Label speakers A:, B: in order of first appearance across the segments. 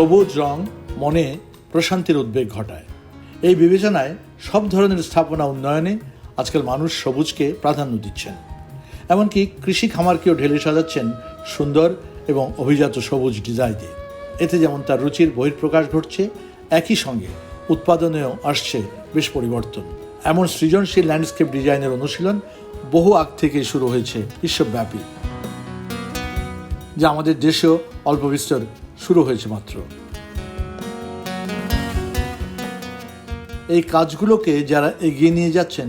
A: সবুজ রং মনে প্রশান্তির উদ্বেগ ঘটায়। এই বিবেচনায় সব ধরনের স্থাপনা উন্নয়নে আজকাল মানুষ সবুজকে প্রাধান্য দিচ্ছেন। এমনকি কৃষি খামারকেও ঢেলে সাজাচ্ছেন সুন্দর এবং অভিজাত সবুজ ডিজাইন। এতে যেমন তার রুচির বহিঃপ্রকাশ ঘটছে, একই সঙ্গে উৎপাদনেও আসছে বেশ পরিবর্তন। এমন সৃজনশীল ল্যান্ডস্কেপ ডিজাইনের অনুশীলন বহু আগ থেকে শুরু হয়েছে বিশ্বব্যাপী। যা আমাদের দেশেও অল্প বিস্তর শুরু হয়েছে মাত্র। এই কাজগুলোকে যারা এগিয়ে নিয়ে যাচ্ছেন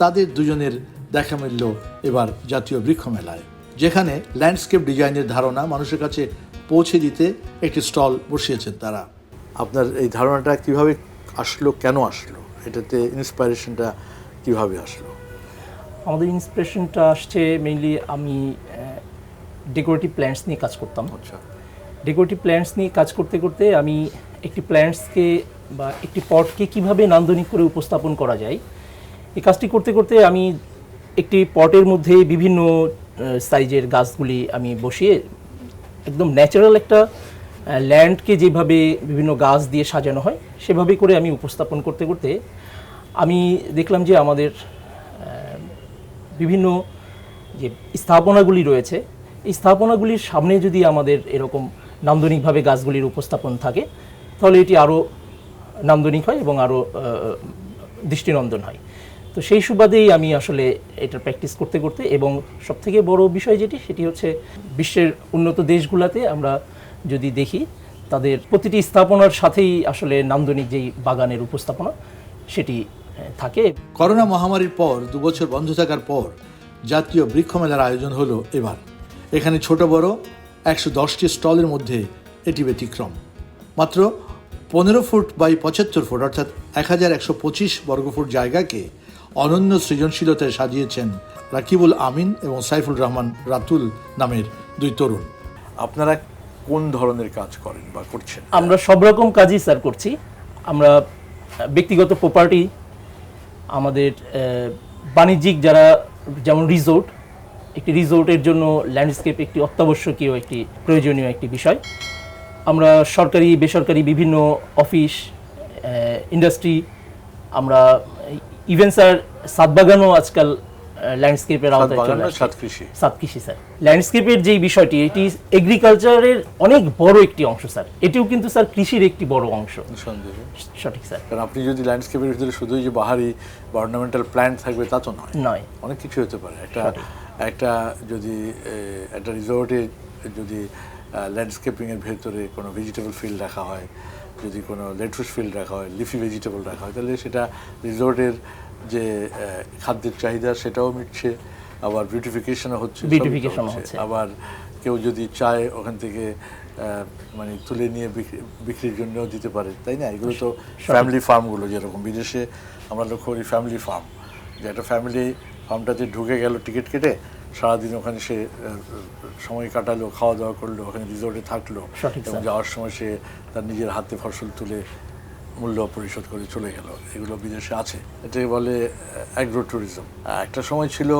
A: তাদের দুজনের দেখা মিলল এবার জাতীয় বৃক্ষ মেলায় যেখানে ল্যান্ডস্কেপ ডিজাইনের ধারণা মানুষের কাছে পৌঁছে দিতে একটি স্টল বসিয়েছেন তারা। আপনার এই ধারণাটা কীভাবে আসলো কেন আসলো? এটাতে ইন্সপাইরেশনটা কীভাবে আসলো?
B: আমাদের ইন্সপিরেশনটা আসছে মেইনলি আমি ডেকোরেটিভ প্ল্যান্টস নিয়ে কাজ করতাম।
A: আচ্ছা।
B: ডেকোরেটিভ প্ল্যান্টস নিয়ে কাজ করতে করতে আমি একটি প্ল্যান্টসকে বা একটি পটকে কীভাবে নান্দনিক করে উপস্থাপন করা যায়, এই কাজটি করতে করতে আমি একটি পটের মধ্যে বিভিন্ন সাইজের গাছগুলি আমি বসিয়ে একদম ন্যাচারাল একটা ল্যান্ডকে যেভাবে বিভিন্ন গাছ দিয়ে সাজানো হয়, সেভাবে করে আমি উপস্থাপন করতে করতে আমি দেখলাম যে আমাদের বিভিন্ন যে স্থাপনাগুলি রয়েছে, এই স্থাপনাগুলির সামনে যদি আমাদের এরকম নান্দনিকভাবে গাছগুলির উপস্থাপন থাকে তাহলে এটি আরও নান্দনিক হয় এবং আরও দৃষ্টিনন্দন হয়। তো সেই সুবাদেই আমি আসলে এটা প্র্যাকটিস করতে করতে এবং সবথেকে বড় বিষয় যেটি, সেটি হচ্ছে বিশ্বের উন্নত দেশগুলোতে আমরা যদি দেখি, তাদের প্রতিটি স্থাপনার সাথেই আসলে নান্দনিক যেই বাগানের উপস্থাপনা, সেটি থাকে।
A: করোনা মহামারীর পর, দুবছর বন্ধ থাকার পর, জাতীয় বৃক্ষ মেলার আয়োজন হলো এবার। এখানে ছোট বড় একশো দশটি স্টলের মধ্যে এটি ব্যতিক্রম। মাত্র পনেরো ফুট বাই পঁচাত্তর ফুট অর্থাৎ এক হাজার একশো পঁচিশ বর্গফুট জায়গাকে অনন্য সৃজনশীলতায় সাজিয়েছেন রাকিবুল আমিন এবং সাইফুল রহমান রাতুল নামের দুই তরুণ। আপনারা কোন ধরনের কাজ করেন বা করছেন?
B: আমরা সব রকম কাজই স্যার করছি। আমরা ব্যক্তিগত প্রপার্টি আমাদের বাণিজ্যিক যারা যেমন রিসোর্ট একটি রিসোর্টের জন্য ল্যান্ডস্কেপ একটি অত্যাবশ্যকীয় একটি প্রয়োজনীয় একটি বিষয়। আমরা সরকারি, বেসরকারি বিভিন্ন অফিস ইন্ডাস্ট্রি আমরা ইভেন স্যার সাতবাগানও আজকাল ল্যান্ডস্কেপের আওতায় চলে
A: সাত কৃষি
B: স্যার ল্যান্ডস্কেপের যেই বিষয়টি এটি এগ্রিকালচারের অনেক বড় একটি অংশ স্যার এটিও কিন্তু স্যার কৃষির একটি বড় অংশ। সঠিক স্যার
A: কারণ আপনি যদি ল্যান্ডস্কেপের ভিতরে শুধুই যে বাহারি বা অর্নামেন্টাল প্ল্যান্ট থাকবে তা তো নয়।
B: নয়।
A: অনেক কিছু হতে পারে। একটা একটা যদি একটা রিসোর্টে যদি ল্যান্ডস্কেপিংয়ের ভেতরে কোনো ভেজিটেবল ফিল্ড রাখা হয় যদি কোনো লেটুস ফিল্ড রাখা হয় লিফি ভেজিটেবল রাখা হয় তাহলে সেটা রিসোর্টের যে খাদ্যের চাহিদা সেটাও মিটছে আবার বিউটিফিকেশনও হচ্ছে
B: ও হচ্ছে।
A: আবার কেউ যদি চায় ওখান থেকে মানে তুলে নিয়ে বিক্রির জন্যও দিতে পারে তাই না? এগুলো তো ফ্যামিলি ফার্মগুলো যেরকম। বিদেশে আমরা লক্ষ্য করি ফ্যামিলি ফার্ম যে একটা ফ্যামিলি ফার্মটাতে ঢুকে গেল টিকিট কেটে সারাদিন ওখানে সে সময় কাটালো খাওয়া দাওয়া করল ওখানে রিসোর্টে থাকল এবং যাওয়ার সময় সে তার নিজের হাতে ফসল তুলে মূল্য পরিশোধ করে চলে গেল। এগুলো বিদেশে আছে। এটাকে বলে অ্যাগ্রো ট্যুরিজম একটা সময় ছিল,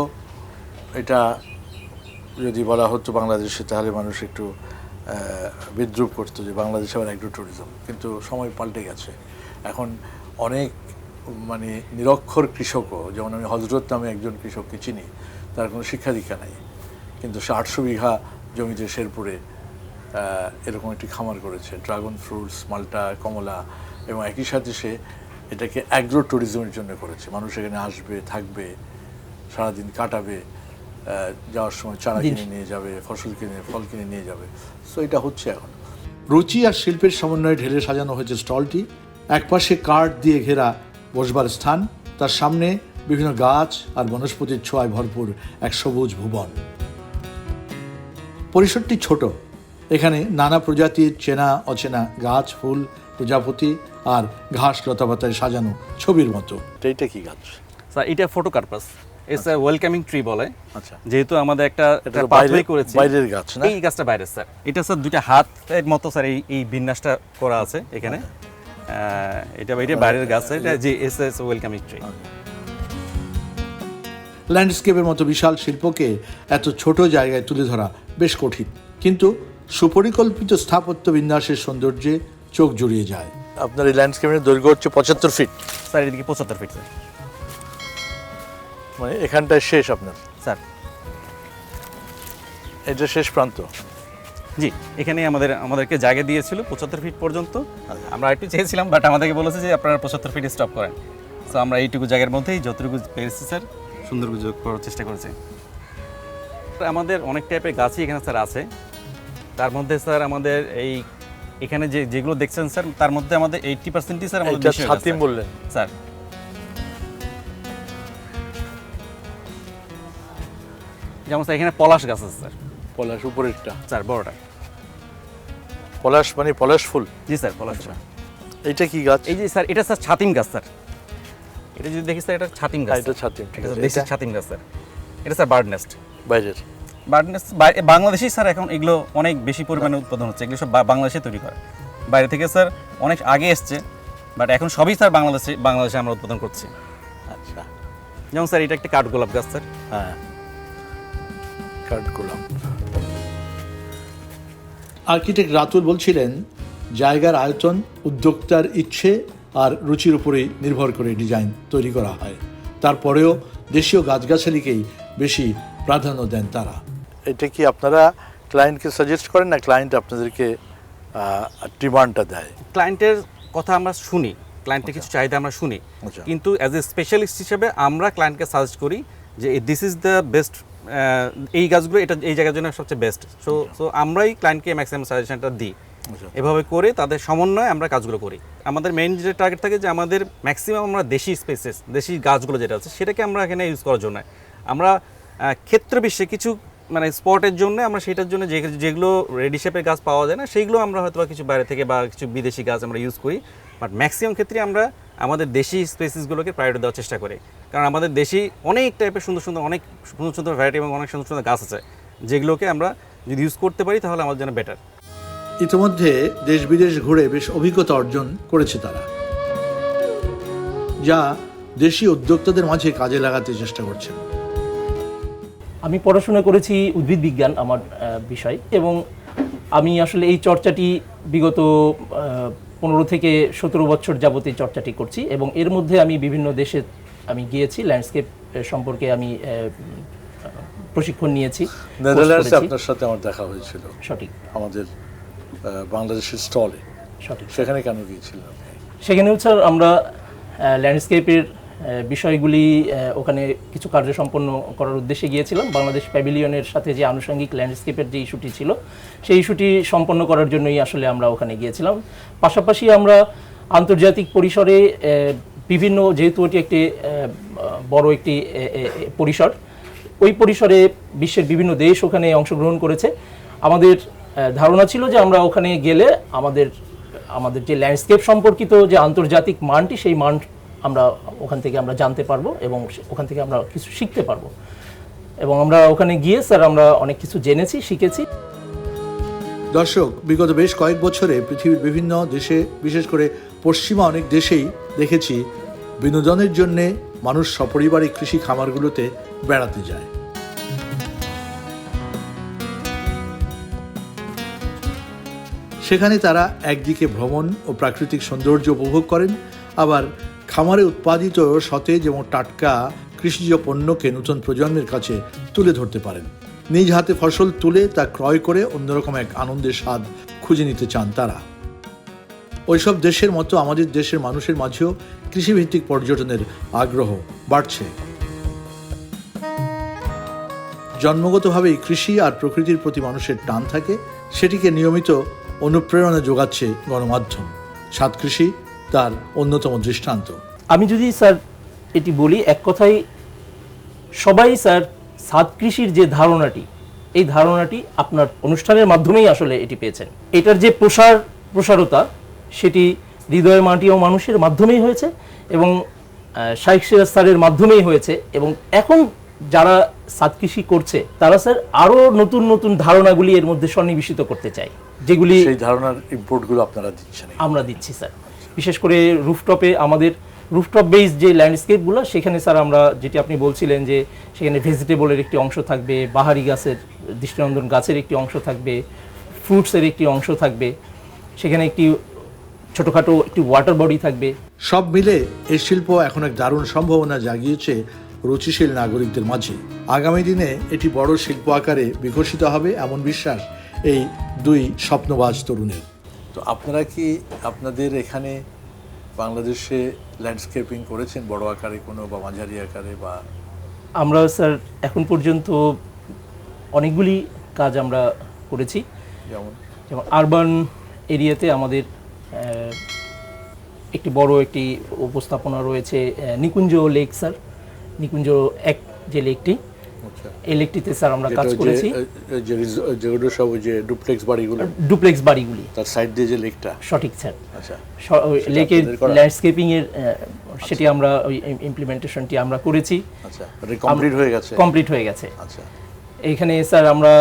A: এটা যদি বলা হতো বাংলাদেশে, তাহলে মানুষ একটু বিদ্রুপ করতো যে বাংলাদেশে আবার অ্যাগ্রো ট্যুরিজম কিন্তু সময় পাল্টে গেছে। এখন অনেক মানে নিরক্ষর কৃষকও, যেমন আমি হজরত নামে একজন কৃষককে চিনি, তার কোনো শিক্ষা দীক্ষা নাই। কিন্তু সে আটশো বিঘা জমিতে শেরপুরে এরকম একটি খামার করেছে। ড্রাগন ফ্রুটস, মাল্টা, কমলা এবং একই সাথে সে এটাকে অ্যাগ্রো ট্যুরিজমের জন্য করেছে। মানুষ এখানে আসবে থাকবে সারাদিন কাটাবে যাওয়ার সময় চারা কিনে নিয়ে যাবে ফসল কিনে ফল কিনে নিয়ে যাবে। সো এটা হচ্ছে এখন। রুচি আর শিল্পের সমন্বয়ে ঢেলে সাজানো হয়েছে স্টলটি। একপাশে কাঠ দিয়ে ঘেরা বসবার স্থান। তার সামনে বিভিন্ন গাছ আর বনস্পতির ছোঁয়ায় ভরপুর এক সবুজ ভুবন। পরিসরটি ছোট। এখানে নানা প্রজাতির চেনা অচেনা গাছ ফুল প্রজাপতি আর ঘাস লতাপাতায় সাজানো ছবির মতো। এইটা কি গাছ?
C: স্যার এটা ফটোকার্পাস। এস ওয়েলকামিং ট্রি বলে।
A: আচ্ছা।
C: যেহেতু আমাদের একটা
A: এটা
C: পাথওয়ে
A: বাইরে-
C: করেছি।
A: বাইরের গাছ না?
C: এই গাছটা বাইরে স্যার। এটা স্যার দুইটা হাতের মতো স্যার এই এই বিন্যাসটা করা আছে এখানে। আহ, এটা এটা বাইরের গাছ এটা যে এস এস ওয়েলকামিং ট্রি
A: ল্যান্ডস্কেপের মতো বিশাল শিল্পকে এত ছোট জায়গায় তুলে ধরা বেশ কঠিন। কিন্তু সুপরিকল্পিত স্থাপত্য বিন্যাসের সৌন্দর্যে চোখ জুড়িয়ে যায়।
D: আপনার এই ল্যান্ডস্কেপের দৈর্ঘ্য হচ্ছে পঁচাত্তর ফিট
C: স্যার এদিকে পঁচাত্তর ফিট স্যার।
D: মানে এখানটায় শেষ আপনার।
C: স্যার।
D: এটা শেষ প্রান্ত।
C: জি এখানে আমাদের আমাদেরকে জায়গা দিয়েছিল পঁচাত্তর ফিট পর্যন্ত। আমরা একটু চেয়েছিলাম বাট আমাদেরকে বলেছে যে আপনারা পঁচাত্তর ফিট স্টপ করেন। তো আমরা এইটুকু জায়গার মধ্যেই যতটুকু পেরেছি স্যার সুন্দর যোগ করার চেষ্টা করেছি। আমাদের অনেক টাইপের গাছই এখানে স্যার আছে। তার মধ্যে স্যার আমাদের এই এখানে যে যেগুলো দেখছেন স্যার তার মধ্যে আমাদের এইটটি পার্সেন্টই স্যার আমাদের
D: এটা
C: দেশীয় গাছ, স্যার।
D: বললেন।
C: স্যার। যেমন স্যার এখানে পলাশ গাছ আছে স্যার।
D: পলাশ উপরেরটা।
C: স্যার বড়টা।
D: পলাশ মানে পলাশ ফুল?
C: জি স্যার পলাশ গাছ।
D: এইটা কি গাছ?
C: এই যে স্যার এটা স্যার ছাতিম গাছ স্যার। এটা যদি দেখি স্যার এটা ছাতিম গাছ
D: হ্যাঁ, এটা ছাতিম ঠিক
C: এটা
D: আছে। এটা?
C: ছাতিম গাছ স্যার। এটা স্যার বার্ড নেস্ট
D: বাইরের।
C: বাংলাদেশেই স্যার এখন এগুলো অনেক বেশি পরিমাণে উৎপাদন হচ্ছে। এগুলো সব বাংলাদেশে তৈরি করে। বাইরে থেকে স্যার অনেক আগে এসছে বাট এখন সবই স্যার বাংলাদেশে বাংলাদেশে আমরা উৎপাদন করছি।
D: আচ্ছা।
C: যেমন স্যার এটা একটা কাঠ গোলাপ গাছ স্যার।
D: হ্যাঁ। কাঠগোলাপ
A: আর্কিটেক্ট রাতুল বলছিলেন জায়গার আয়তন উদ্যোক্তার ইচ্ছে আর রুচির উপরেই নির্ভর করে ডিজাইন তৈরি করা হয়। তারপরেও দেশীয় গাছগাছালিকেই বেশি প্রাধান্য দেন তারা।
D: এটা কি আপনারা ক্লায়েন্টকে সাজেস্ট করেন না ক্লায়েন্ট আপনাদেরকে ডিমান্ডটা দেয়?
C: ক্লায়েন্টের কথা আমরা শুনি ক্লায়েন্টের কিছু চাহিদা আমরা শুনি।
D: আচ্ছা।
C: কিন্তু অ্যাজ এ স্পেশালিস্ট হিসেবে আমরা ক্লায়েন্টকে সাজেস্ট করি যে দিস ইজ দ্য বেস্ট এই গাছগুলো এটা এই জায়গার জন্য সবচেয়ে বেস্ট সো সো আমরাই ক্লায়েন্টকে ম্যাক্সিমাম সাজেশনটা দিই।
D: আচ্ছা।
C: এভাবে করে তাদের সমন্বয়ে আমরা কাজগুলো করি। আমাদের মেইন যে টার্গেট থাকে যে আমাদের ম্যাক্সিমাম আমরা দেশি স্পেসেস দেশি গাছগুলো যেটা আছে সেটাকে আমরা এখানে ইউজ করার জন্য। আমরা ক্ষেত্র বিশ্বে কিছু মানে স্পটের জন্য আমরা সেটার জন্য যেগুলো রেডি শেপের গাছ পাওয়া যায় না সেইগুলো আমরা হয়তো কিছু বাইরে থেকে বা কিছু বিদেশি গাছ আমরা ইউজ করি। বাট ম্যাক্সিমাম ক্ষেত্রে আমরা আমাদের দেশি স্পেসিসগুলোকে প্রায়োরিটি দেওয়ার চেষ্টা করি। কারণ আমাদের দেশি অনেক টাইপের সুন্দর সুন্দর, অনেক সুন্দর সুন্দর ভ্যারাইটি এবং অনেক সুন্দর সুন্দর গাছ আছে। যেগুলোকে আমরা যদি ইউজ করতে পারি তাহলে আমাদের জন্য বেটার
A: ইতিমধ্যে দেশ বিদেশ ঘুরে বেশ অভিজ্ঞতা অর্জন করেছে তারা। যা দেশি উদ্যোক্তাদের মাঝে কাজে লাগাতে চেষ্টা করছেন।
B: আমি পড়াশোনা করেছি উদ্ভিদ বিজ্ঞান আমার বিষয় এবং আমি আসলে এই চর্চাটি বিগত পনেরো থেকে সতেরো বছর যাবত এই চর্চাটি করছি এবং এর মধ্যে আমি বিভিন্ন দেশে আমি গিয়েছি ল্যান্ডস্কেপ সম্পর্কে আমি প্রশিক্ষণ নিয়েছি
D: নেদারল্যান্ডসে আপনার সাথে আমার দেখা হয়েছিল।
B: সঠিক।
D: আমাদের বাংলাদেশের স্টলে
B: সঠিক।
D: সেখানে কেন গিয়েছিলেন আপনি?
B: সেখানেও স্যার আমরা ল্যান্ডস্কেপের বিষয়গুলি ওখানে কিছু কার্য সম্পন্ন করার উদ্দেশ্যে গিয়েছিলাম। বাংলাদেশ প্যাভিলিয়নের সাথে যে আনুষঙ্গিক ল্যান্ডস্কেপের যে ইস্যুটি ছিল, সেই ইস্যুটি সম্পন্ন করার জন্যই আসলে আমরা ওখানে গিয়েছিলাম। পাশাপাশি আমরা আন্তর্জাতিক পরিসরে বিভিন্ন, যেহেতু এটি একটি বড় একটি পরিসর, ওই পরিসরে বিশ্বের বিভিন্ন দেশ ওখানে অংশগ্রহণ করেছে। আমাদের ধারণা ছিল যে আমরা ওখানে গেলে আমাদের আমাদের যে ল্যান্ডস্কেপ সম্পর্কিত যে আন্তর্জাতিক মানটি, সেই মান আমরা ওখান থেকে আমরা জানতে পারব এবং ওখান থেকে আমরা কিছু শিখতে পারব। এবং আমরা ওখানে গিয়ে স্যার আমরা অনেক কিছু জেনেছি, শিখেছি।
A: দর্শক, বিগত বেশ কয়েক বছরে পৃথিবীর বিভিন্ন দেশে, বিশেষ করে পশ্চিমা অনেক দেশেই দেখেছি বিনোদনের জন্যে মানুষ সপরিবারে কৃষি খামারগুলোতে বেড়াতে যায়। সেখানে তারা একদিকে ভ্রমণ ও প্রাকৃতিক সৌন্দর্য উপভোগ করেন, আবার খামারে উৎপাদিত সতেজ এবং টাটকা কৃষিজ পণ্যকে নতুন প্রজন্মের কাছে তুলে ধরতে পারেন। নিজ হাতে ফসল তুলে তা ক্রয় করে অন্যরকম এক আনন্দের স্বাদ খুঁজে নিতে চান তারা। ওইসব দেশের মতো আমাদের দেশের মানুষের মাঝেও কৃষিভিত্তিক পর্যটনের আগ্রহ বাড়ছে। জন্মগতভাবেই কৃষি আর প্রকৃতির প্রতি মানুষের টান থাকে, সেটিকে নিয়মিত অনুপ্রেরণা যোগাচ্ছে গণমাধ্যম। সাত কৃষি তার অন্যতম দৃষ্টান্ত।
B: আমি যদি স্যার এটি বলি এক কথাই সবাই স্যার সাত কৃষির যে ধারণাটি এই ধারণাটি আপনার অনুষ্ঠানের মাধ্যমেই আসলে এটি পেয়েছেন। এটার যে প্রসার প্রসারতা সেটি হৃদয় মাটি ও মানুষের মাধ্যমেই হয়েছে এবং শাইখ সিরাজ স্যারের মাধ্যমেই হয়েছে এবং এখন যারা সাত কৃষি করছে তারা স্যার আরও নতুন নতুন ধারণাগুলি এর মধ্যে সন্নিবেশিত করতে চায় যেগুলি
D: সেই ধারণার ইম্পোর্টগুলো আপনারা দিচ্ছেন।
B: আমরা দিচ্ছি স্যার। বিশেষ করে রুফটপে আমাদের রুফটপ বেস যে ল্যান্ডস্কেপগুলো সেখানে স্যার আমরা যেটি আপনি বলছিলেন যে সেখানে ভেজিটেবলের একটি অংশ থাকবে, বাহারি গাছের, দৃষ্টিনন্দন গাছের একটি অংশ থাকবে ফ্রুটসের একটি অংশ থাকবে, সেখানে একটি ছোটোখাটো একটি ওয়াটার বডি থাকবে।
A: সব মিলে এই শিল্প এখন এক দারুণ সম্ভাবনা জাগিয়েছে রুচিশীল নাগরিকদের মাঝে। আগামী দিনে এটি বড় শিল্প আকারে বিকশিত হবে এমন বিশ্বাস এই দুই স্বপ্নবাজ তরুণের।
E: তো আপনারা কি আপনাদের এখানে বাংলাদেশে ল্যান্ডস্কেপিং করেছেন? বড় আকারে কোনো বা মাঝারি আকারে বা?
B: আমরা স্যার এখন পর্যন্ত অনেকগুলি কাজ আমরা করেছি।
E: যেমন?
B: যেমন আরবান এরিয়াতে আমাদের একটি বড় একটি উপস্থাপনা রয়েছে নিকুঞ্জ লেক স্যার। নিকুঞ্জ এক যে লেকটি
E: আচ্ছা।
B: এই লেকটিতে স্যার আমরা কাজ করেছি।
E: যেগুলো সব যে ডুপ্লেক্স বাড়িগুলো।
B: ডুপ্লেক্স বাড়িগুলি।
E: তার সাইড দিয়ে যে লেকটা
B: সঠিক স্যার।
E: আচ্ছা।
B: লেকের ল্যান্ডস্কেপিং এর সেটি আমরা ওই ইমপ্লিমেন্টেশনটি আমরা করেছি।
E: আচ্ছা কমপ্লিট হয়ে গেছে।
B: কমপ্লিট হয়ে গেছে।
E: আচ্ছা।
B: এইখানে স্যার আমরা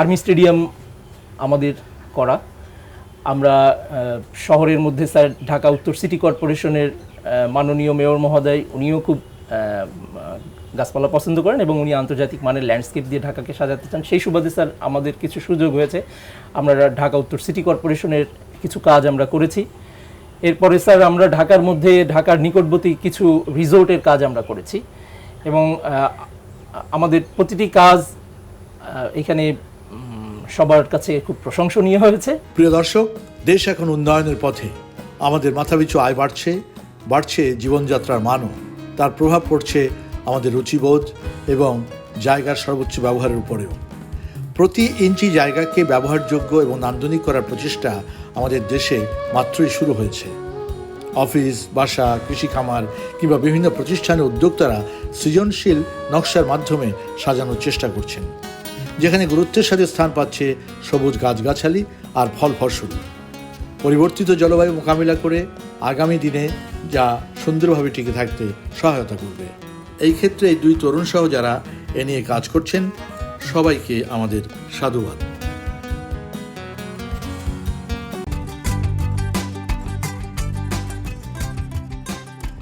B: আর্মি স্টেডিয়াম আমাদের করা। আমরা শহরের মধ্যে স্যার ঢাকা উত্তর সিটি কর্পোরেশনের মাননীয় মেয়র মহোদয় উনিও খুব গাছপালা পছন্দ করেন এবং উনি আন্তর্জাতিক মানের ল্যান্ডস্কেপ দিয়ে ঢাকাকে সাজাতে চান। সেই সুবাদে স্যার, আমাদের কিছু সুযোগ হয়েছে। আমরা ঢাকা উত্তর সিটি কর্পোরেশনের কিছু কাজ আমরা করেছি। এরপরে স্যার, আমরা ঢাকার মধ্যে, ঢাকার নিকটবর্তী কিছু রিসোর্টের কাজ আমরা করেছি। এবং আমাদের প্রতিটি কাজ এখানে সবার কাছে খুব প্রশংসনীয় হয়েছে।
A: প্রিয় দর্শক, দেশ এখন উন্নয়নের পথে। আমাদের মাথাপিছু আয় বাড়ছে বাড়ছে জীবনযাত্রার মানও। তার প্রভাব পড়ছে আমাদের রুচিবোধ এবং জায়গার সর্বোচ্চ ব্যবহারের উপরেও। প্রতি ইঞ্চি জায়গাকে ব্যবহারযোগ্য এবং নান্দনিক করার প্রচেষ্টা আমাদের দেশে মাত্রই শুরু হয়েছে। অফিস, বাসা কৃষি খামার কিংবা বিভিন্ন প্রতিষ্ঠানের উদ্যোক্তারা সৃজনশীল নকশার মাধ্যমে সাজানোর চেষ্টা করছেন, যেখানে গুরুত্বের সাথে স্থান পাচ্ছে সবুজ গাছগাছালি আর ফল ফসল। পরিবর্তিত জলবায়ু মোকাবিলা করে আগামী দিনে যা সুন্দরভাবে টিকে থাকতে সহায়তা করবে। এই ক্ষেত্রে এই দুই তরুণ সহ যারা এ নিয়ে কাজ করছেন সবাইকে আমাদের সাধুবাদ।